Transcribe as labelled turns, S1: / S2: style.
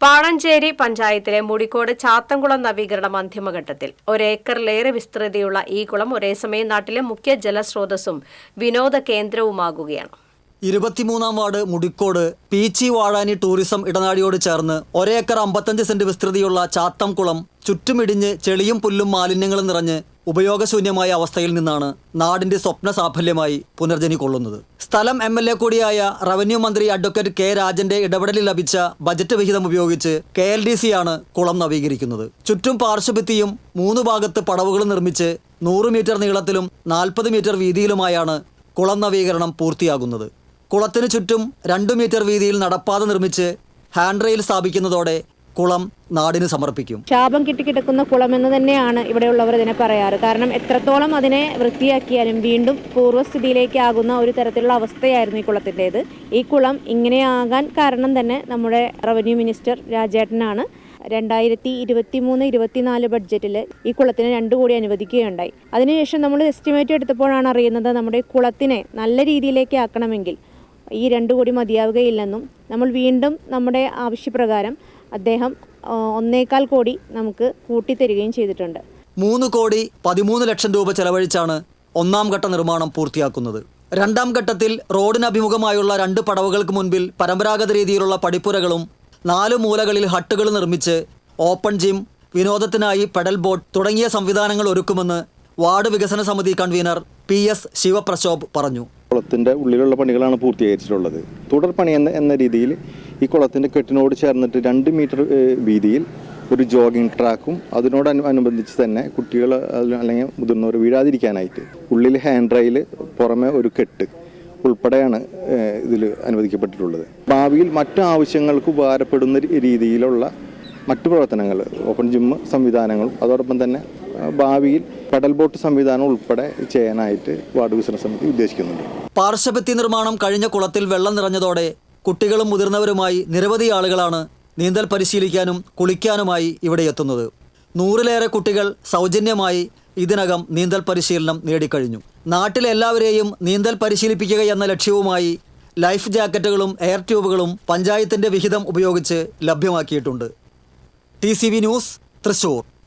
S1: പാണഞ്ചേരി പഞ്ചായത്തിലെ മുടിക്കോട് ചാത്തംകുളം നവീകരണം അന്തിമഘട്ടത്തിൽ ഒരേക്കറിലേറെ വിസ്തൃതിയുള്ള ഈ കുളം ഒരേസമയം നാട്ടിലെ മുഖ്യ ജലസ്രോതസ്സും വിനോദ കേന്ദ്രവുമാകുകയാണ്.
S2: ഇരുപത്തിമൂന്നാം വാർഡ് മുടിക്കോട് പീച്ചി വാഴാനി ടൂറിസം ഇടനാഴിയോട് ചേർന്ന് ഒരേക്കർ അമ്പത്തഞ്ച് സെന്റ് വിസ്തൃതിയുള്ള ചാത്തംകുളം ചുറ്റുമിടിഞ്ഞ് ചെളിയും പുല്ലും മാലിന്യങ്ങളും നിറഞ്ഞ് ഉപയോഗശൂന്യമായ അവസ്ഥയിൽ നിന്നാണ് നാടിന്റെ സ്വപ്ന സാഫല്യമായി പുനർജനി കൊള്ളുന്നത് സ്ഥലം എം എൽ എ കൂടിയായ റവന്യൂ മന്ത്രി അഡ്വക്കേറ്റ് കെ രാജന്റെ ഇടപെടലിൽ ലഭിച്ച ബജറ്റ് വിഹിതം ഉപയോഗിച്ച് കെ എൽ ഡി സി ആണ് കുളം നവീകരിക്കുന്നത്. ചുറ്റും പാർശ്വഭിത്തിയും മൂന്ന് ഭാഗത്ത് പടവുകളും നിർമ്മിച്ച് നൂറ് മീറ്റർ നീളത്തിലും നാൽപ്പത് മീറ്റർ വീതിയിലുമായാണ് കുളം നവീകരണം പൂർത്തിയാകുന്നത്. കുളത്തിന് ചുറ്റും രണ്ടു മീറ്റർ വീതിയിൽ നടപ്പാത നിർമ്മിച്ച് ഹാൻഡ് റെയിൽ സ്ഥാപിക്കുന്നതോടെ കുളം നാടിന് സമർപ്പിക്കും.
S3: ശാപം കുളം എന്ന് തന്നെയാണ് ഇവിടെയുള്ളവർ ഇതിനെ പറയാറ്. കാരണം എത്രത്തോളം അതിനെ വൃത്തിയാക്കിയാലും വീണ്ടും പൂർവസ്ഥിതിയിലേക്കാകുന്ന ഒരു തരത്തിലുള്ള അവസ്ഥയായിരുന്നു ഈ കുളത്തിന്റേത്. ഈ കുളം ഇങ്ങനെയാകാൻ കാരണം തന്നെ നമ്മുടെ റവന്യൂ മിനിസ്റ്റർ രാജേട്ടനാണ്. രണ്ടായിരത്തി ഇരുപത്തി മൂന്ന് ഇരുപത്തിനാല് ബഡ്ജറ്റിൽ ഈ കുളത്തിന് രണ്ട് കോടി അനുവദിക്കുകയുണ്ടായി. അതിനുശേഷം നമ്മൾ എസ്റ്റിമേറ്റ് എടുത്തപ്പോഴാണ് അറിയുന്നത് നമ്മുടെ കുളത്തിനെ നല്ല രീതിയിലേക്ക് ആക്കണമെങ്കിൽ ഈ രണ്ട് കോടി മതിയാവുകയില്ലെന്നും നമ്മൾ വീണ്ടും നമ്മുടെ ആവശ്യപ്രകാരം അദ്ദേഹം ഒന്നേകാൽ കോടി നമുക്ക് കൂട്ടിത്തരികയും ചെയ്തിട്ടുണ്ട്.
S2: മൂന്ന് കോടി പതിമൂന്ന് ലക്ഷം രൂപ ചെലവഴിച്ചാണ് ഒന്നാം ഘട്ട നിർമ്മാണം പൂർത്തിയാക്കുന്നത്. രണ്ടാം ഘട്ടത്തിൽ റോഡിന് അഭിമുഖമായുള്ള രണ്ട് പടവുകൾക്ക് മുൻപിൽ പരമ്പരാഗത രീതിയിലുള്ള പടിപ്പുരകളും നാല് മൂലകളിൽ ഹട്ടുകൾ നിർമ്മിച്ച് ഓപ്പൺ ജിം വിനോദത്തിനായി പെഡൽ ബോട്ട് തുടങ്ങിയ സംവിധാനങ്ങൾ ഒരുക്കുമെന്ന് വാർഡ് വികസന സമിതി കൺവീനർ പി എസ് ശിവപ്രശോഭ് പറഞ്ഞു.
S4: കുളത്തിന്റെ ഉള്ളിലുള്ള പണികളാണ് പൂർത്തീകരിച്ചിട്ടുള്ളത്. തുടർ പണി എന്ന എന്ന രീതിയിൽ ഈ കുളത്തിന്റെ കെട്ടിനോട് ചേർന്നിട്ട് രണ്ട് മീറ്റർ വീതിയിൽ ഒരു ജോഗിംഗ് ട്രാക്കും അതിനോട് അനു അനുബന്ധിച്ച് തന്നെ കുട്ടികൾ അല്ലെങ്കിൽ മുതിർന്നവർ വീഴാതിരിക്കാനായിട്ട് ഉള്ളിൽ ഹാൻഡ് റെയിൽ പുറമെ ഒരു കെട്ട് ഉൾപ്പെടെയാണ് ഇതിൽ അനുവദിക്കപ്പെട്ടിട്ടുള്ളത്. ഭാവിയിൽ മറ്റു ആവശ്യങ്ങൾക്ക് ഉപകാരപ്പെടുന്ന രീതിയിലുള്ള മറ്റു പ്രവർത്തനങ്ങൾ ഓപ്പൺ ജിം സംവിധാനങ്ങളും അതോടൊപ്പം തന്നെ ഭാവിയിൽ കടൽ ബോട്ട് സംവിധാനം ഉൾപ്പെടെ ചെയ്യാനായിട്ട് വാർഡ് വികസന സമിതി ഉദ്ദേശിക്കുന്നുണ്ട്.
S2: പാർശ്വഭിത്തി നിർമ്മാണം കഴിഞ്ഞ കുളത്തിൽ വെള്ളം നിറഞ്ഞതോടെ കുട്ടികളും മുതിർന്നവരുമായി നിരവധി ആളുകളാണ് നീന്തൽ പരിശീലിക്കാനും കുളിക്കാനുമായി ഇവിടെ എത്തുന്നത്. നൂറിലേറെ കുട്ടികൾ സൗജന്യമായി ഇതിനകം നീന്തൽ പരിശീലനം നേടിക്കഴിഞ്ഞു. നാട്ടിലെല്ലാവരെയും നീന്തൽ പരിശീലിപ്പിക്കുക എന്ന ലക്ഷ്യവുമായി ലൈഫ് ജാക്കറ്റുകളും എയർ ട്യൂബുകളും പഞ്ചായത്തിന്റെ വിഹിതം ഉപയോഗിച്ച് ലഭ്യമാക്കിയിട്ടുണ്ട്. T news Thrissur.